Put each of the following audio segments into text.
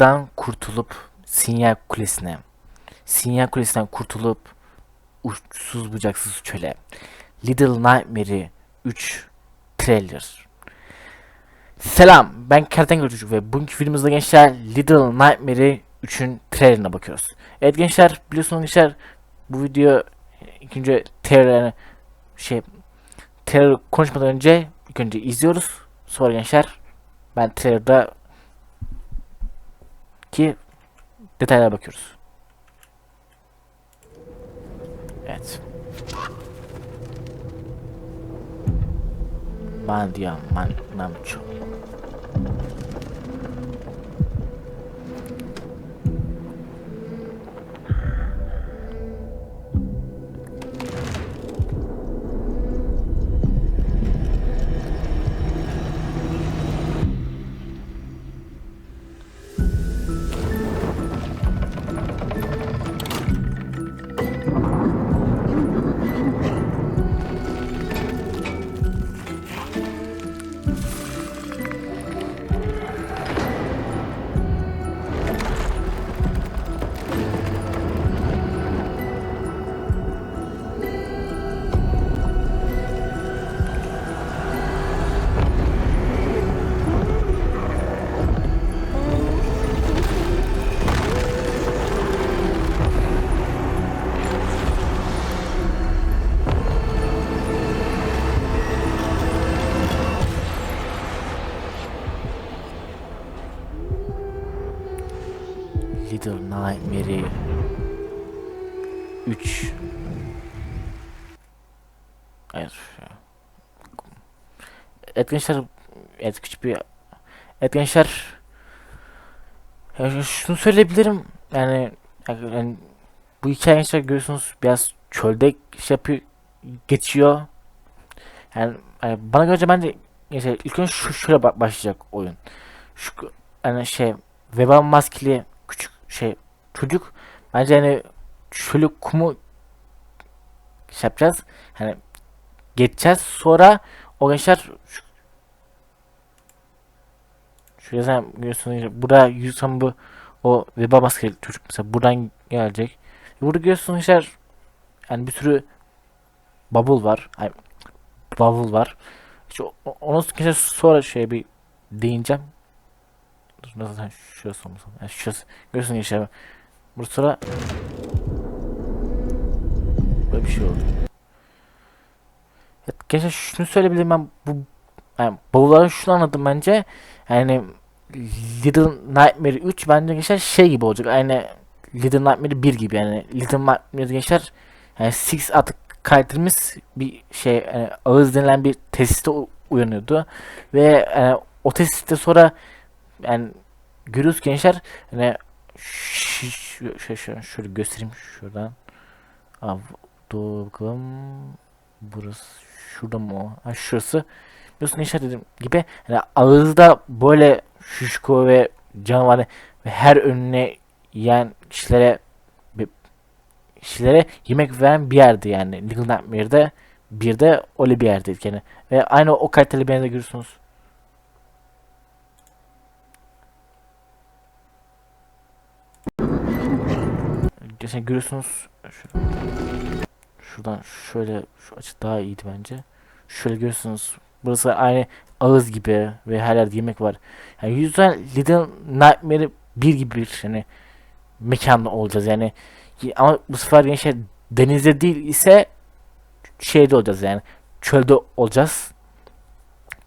Little'dan kurtulup Sinyal Kulesi'ne, Sinyal Kulesi'nden kurtulup uçsuz bucaksız çöle. Little Nightmare'i 3 trailer. Selam, ben Kertenkele Çocuk ve bugünkü videomuzda gençler Little Nightmare'i 3'ün trailerine bakıyoruz. Evet gençler, biliyorsunuz gençler bu video önce trailerine şey trailer konuşmadan önce ilk önce izliyoruz. Sonra gençler ben trailerda ki detaylara bakıyoruz. Evet. Mandia man namcho. Nightmare 3 Evet. Evet gençler Evet küçük bir Evet gençler ya şunu söyleyebilirim. Yani, yani bu hikaye gençler görüyorsunuz biraz çölde şey yapıyor geçiyor. Yani, yani bana göre bence gençler ilk önce şu şöyle ba- başlayacak oyun. Şu yani şey veba maskeli küçük şey çocuk bence hani şöyle kumu şey yapacağız. Hani geçeceğiz sonra o gençler şu, şu yazan görüyorsunuz burada yüzden bu o veba maskeli çocuk mesela buradan gelecek. Burada görüyorsunuz gençler yani bir sürü bubble var yani bubble var. İşte o- o- onu gençler sonra şey bir değineceğim. Dur nasıl şurası olmasın yani şurası. Görüyorsunuz gençler Burada sonra böyle bir şey oldu. Evet, şunu söyleyebilirim ben bu yani bavulların şunu anladım bence. Yani Little Nightmare 3 bence gençler şey gibi olacak. Aynı Little Nightmare 1 gibi yani Little Nightmare gençler yani Six artık karakterimiz bir şey yani ağız denilen bir tesiste uyanıyordu ve yani, o tesiste sonra yani görüyoruz gençler yani şöyle, şöyle, göstereyim şuradan. Aa, dur bakalım. Burası şurada mı o? Ha, şurası. Biliyorsun gençler dedim gibi yani ağızda böyle şişko ve canavarı ve her önüne yiyen kişilere kişilere yemek veren bir yerdi yani. Little Nightmare'de bir de öyle bir yerdeydik yani. Ve aynı o kaliteli beni de görüyorsunuz. Geçen görüyorsunuz şu- şuradan şöyle şu açı daha iyiydi bence. Şöyle görüyorsunuz burası aynı ağız gibi ve her yerde yemek var. Yani yüzden Little Nightmare bir gibi bir yani mekanda olacağız yani. Ama bu sefer gençler denizde değil ise şeyde olacağız yani çölde olacağız.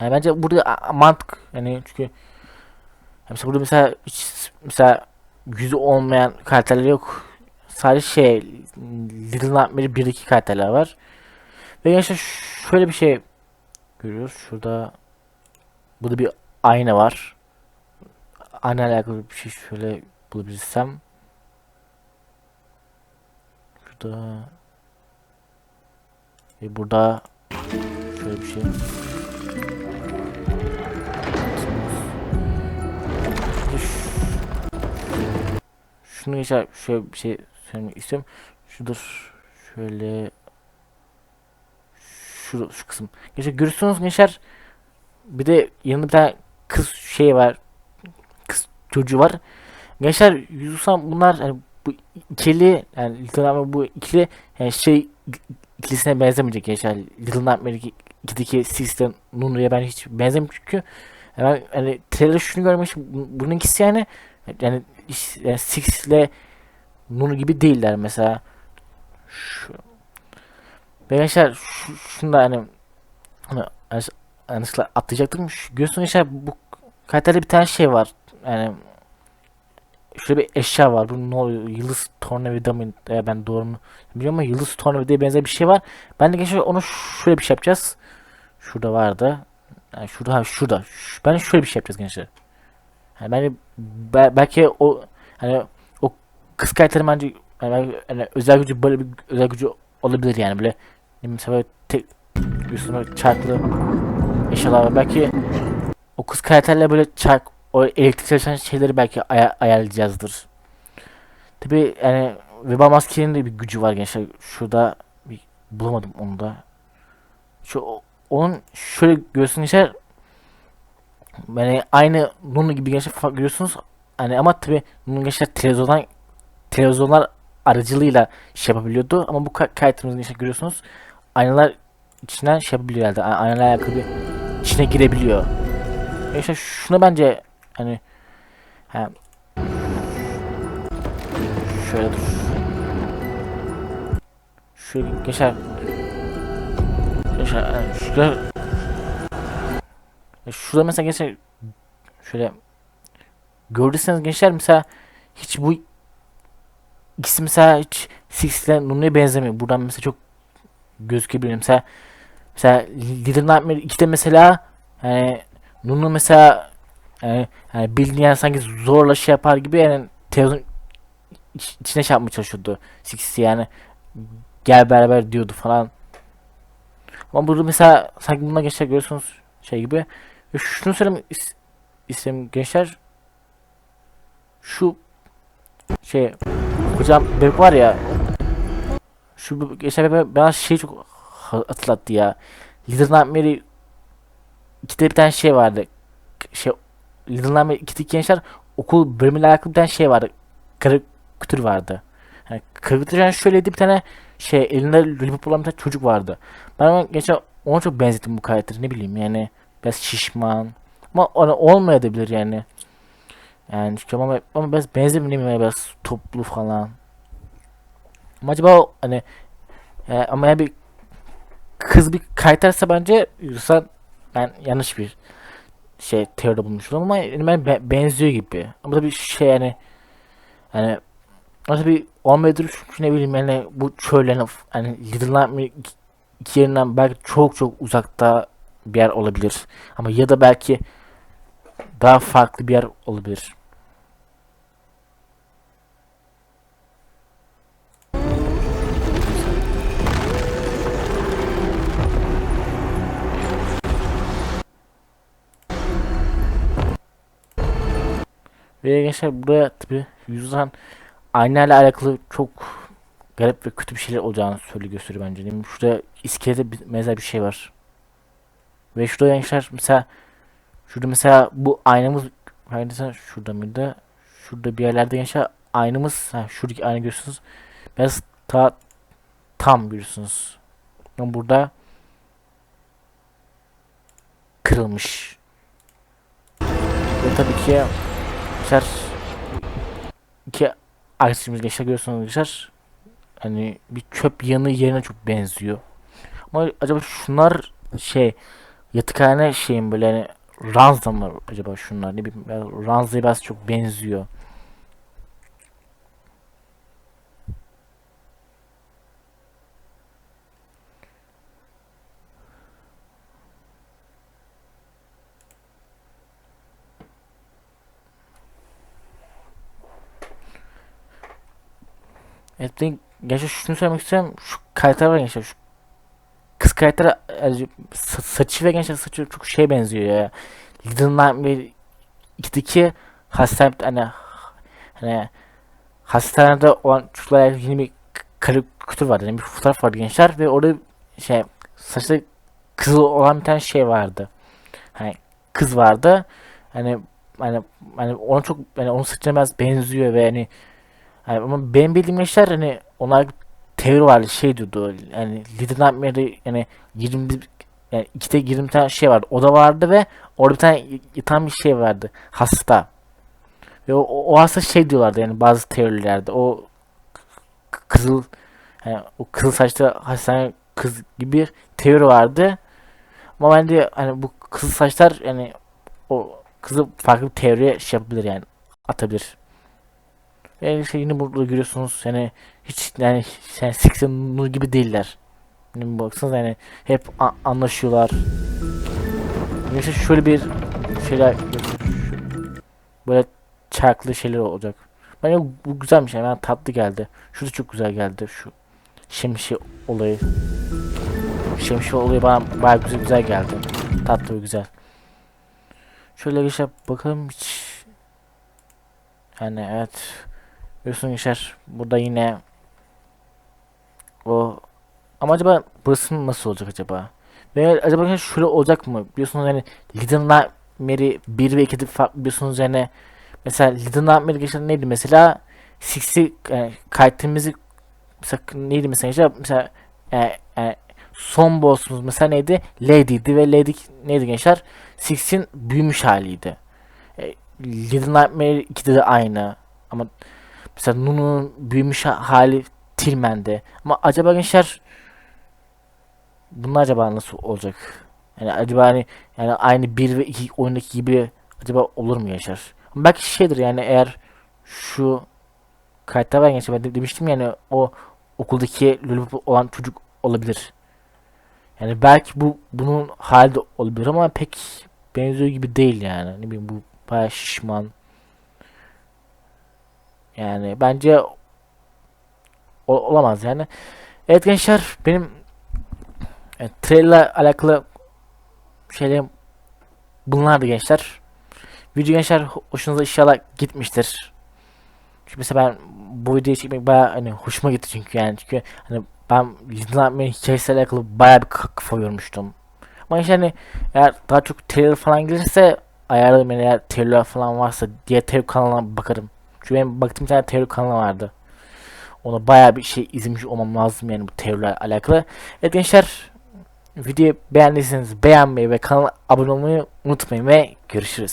Yani bence burada mantık yani çünkü mesela burada mesela hiç mesela yüzü olmayan karakterler yok. Sadece şey Little Nightmare 1'deki karakterler var. Ve gençler şöyle bir şey görüyoruz. Şurada burada bir ayna var. Ayna alakalı bir şey şöyle bulabilirsem. Şurada ve burada şöyle bir şey. Şunu geçer şöyle bir şey söylemek istiyorum. Şudur şöyle şu, şu kısım. Gençler görüyorsunuz gençler bir de yanında bir tane kız şey var. Kız çocuğu var. gençler Yusuf'tan bunlar hani bu ikili yani Little Nightmare bu ikili yani şey ikilisine benzemeyecek gençler. Little Nightmare 2'deki Six'te Nunu'ya ben hiç benzemiyorum çünkü yani hani trailer şunu görmüşüm bunun ikisi yani yani, yani Six Nunu gibi değiller mesela. Şu. Ve gençler şu, şunu da hani hani yanlış- yanlışlıkla atlayacaktım. Şu, gençler bu karakterde bir tane şey var. Yani şöyle bir eşya var. Bu ne oluyor? Yıldız tornavida mı? E, ben doğru mu bilmiyorum ama yıldız tornavidaya benzer bir şey var. Ben de gençler onu şöyle bir şey yapacağız. Şurada vardı. Yani şurada ha şurada. Şu- ben şöyle bir şey yapacağız gençler. Yani ben be- belki o hani kız karakterin bence yani, hani özel gücü böyle bir özel gücü olabilir yani böyle mesela tek üstüne çarklı eşyalar. Belki o kız karakterle böyle çark o elektrik çalışan şeyleri belki aya- ayarlayacağızdır. Tabi yani Veba Maske'nin de bir gücü var gençler. Şurada bir bulamadım onu da. Şu onun şöyle göğsünün gençler yani aynı Nunu gibi gençler görüyorsunuz. Hani ama tabi Nunu gençler televizyondan televizyonlar aracılığıyla şey yapabiliyordu ama bu ka- kaydımızın işte görüyorsunuz aynalar içinden şey yapabiliyor herhalde. A- Aynalarla alakalı bir içine girebiliyor. E işte şuna bence hani ha, şöyle dur. Şöyle geçer. Geçer. yani Şurada mesela gençler şöyle gördüyseniz gençler mesela hiç bu ikisi mesela hiç Six ile Nunu'ya benzemiyor. Buradan mesela çok gözükebiliyor. Mesela mesela Little Nightmare 2'de mesela yani Nunu mesela yani, yani bildiğin sanki zorla şey yapar gibi yani televizyon iç- içine şey yapmaya çalışıyordu. Six yani gel beraber diyordu falan. Ama burada mesela sanki bununla gençler görüyorsunuz şey gibi. Şunu söylemek is- istedim gençler. Şu şey hocam bebek var ya şu gençler bebek bana şey çok ha- hatırlattı ya. Little Nightmare 2'de bir tane şey vardı. Şey Little Nightmare 2'deki gençler okul bölümüyle alakalı bir tane şey vardı. Karikatür vardı. Yani karikatür yani şöyleydi bir tane şey elinde lollipop olan bir tane çocuk vardı. Ben ona geçen ona çok benzettim bu karakteri ne bileyim yani biraz şişman ama ona olmayabilir yani. Yani çünkü ama, ama biraz benzemiyor yani biraz toplu falan. Ama acaba hani e, ama yani bir kız bir karakterse bence yoksa ben yanlış bir şey teoride bulmuş oldum ama yani ben be- benziyor gibi. Ama tabii şey yani yani ama tabii olmayabilir çünkü ne bileyim yani bu çöllerin hani Little Nightmare iki yerinden belki çok çok uzakta bir yer olabilir. Ama ya da belki daha farklı bir yer olabilir. Ve gençler buraya tabi yüzden aynayla alakalı çok garip ve kötü bir şeyler olacağını söyle gösteriyor bence. Şurada iskelede bir, benzer bir şey var. Ve şurada gençler mesela şurada mesela bu aynamız aynısı şurada mıydı? Şurada bir yerlerde gençler aynamız ha, şuradaki ayna görüyorsunuz. Biraz ta, tam görüyorsunuz. Ama burada kırılmış. Ve tabii ki gençler iki arkadaşımız gençler görüyorsunuz gençler hani bir çöp yanı yerine çok benziyor. Ama acaba şunlar şey yatıkhane şeyin böyle hani ranza mı acaba şunlar ne bileyim ranzaya biraz çok benziyor. Evet gençler şunu söylemek istiyorum. Şu karakter var gençler. Şu karakter yani sa- saçı ve gençler saçı çok şey benziyor ya. Little Nightmare 2'deki hastane hani hani hastanede olan çocuklara yeni bir karikatür vardı. Yani bir fotoğraf vardı gençler ve orada şey saçta kızıl olan bir tane şey vardı. Hani kız vardı. Hani hani hani ona çok yani onun saçına biraz benziyor ve hani yani ama benim bildiğim gençler hani onlar teori vardı şey diyordu yani Little Nightmare'de yani 21 yani ikide 20 tane şey vardı. O da vardı ve orada bir tane yatan bir şey vardı. Hasta. Ve o, o, hasta şey diyorlardı yani bazı teorilerde. O kızıl yani o kızıl saçlı hastane kız gibi bir teori vardı. Ama bence hani bu kızıl saçlar yani o kızı farklı bir teoriye şey yapabilir yani atabilir. Ve işte yine burada görüyorsunuz yani hiç yani, yani Six'in gibi değiller. Yani baksanıza yani hep anlaşıyorlar. Mesela şöyle bir şeyler böyle çarklı şeyler olacak. Bence bu güzelmiş yani bana tatlı geldi. Şu da çok güzel geldi şu şemsiye olayı. Şemsiye olayı bana bayağı güzel güzel geldi. Tatlı ve güzel. Şöyle geçe bakalım hiç yani evet Biliyorsun Yaşar burada yine o ama acaba burası nasıl olacak acaba? Ve acaba şöyle olacak mı? Biliyorsunuz yani Little Nightmare 1 ve 2'de farklı biliyorsunuz yani mesela Little Nightmare geçen neydi mesela Six'i yani kaydettiğimizi mesela neydi mesela işte mesela e, e, son boss'umuz mesela neydi? Lady'di ve Lady neydi gençler? Six'in büyümüş haliydi. E, Little Nightmare 2'de de aynı ama mesela Nunu'nun büyümüş ha- hali Tillman'de. Ama acaba gençler bunlar acaba nasıl olacak? Yani acaba hani yani aynı 1 ve 2 oyundaki gibi acaba olur mu? Ama belki şeydir yani eğer şu kayıtta ben geçen ben de- demiştim yani o okuldaki lollipop olan çocuk olabilir. Yani belki bu bunun hali de olabilir ama pek benziyor gibi değil yani. Ne bileyim bu bayağı şişman. Yani bence olamaz yani. Evet gençler benim e, trailerle alakalı şeylerim bunlardı gençler. Video gençler ho- hoşunuza inşallah gitmiştir. Çünkü mesela ben bu videoyu çekmek bayağı hani hoşuma gitti çünkü yani çünkü hani ben Nightmare hikayesiyle alakalı bayağı bir ka- kafa yormuştum. Ama işte hani eğer daha çok trailer falan gelirse ayarlarım yani eğer trailer falan varsa diğer trailer kanalına bakarım. Çünkü benim baktığım tane trailer kanalı vardı. Ona bayağı bir şey izlemiş olmam lazım yani bu teorilerle alakalı. Evet gençler videoyu beğendiyseniz beğenmeyi ve kanala abone olmayı unutmayın ve görüşürüz.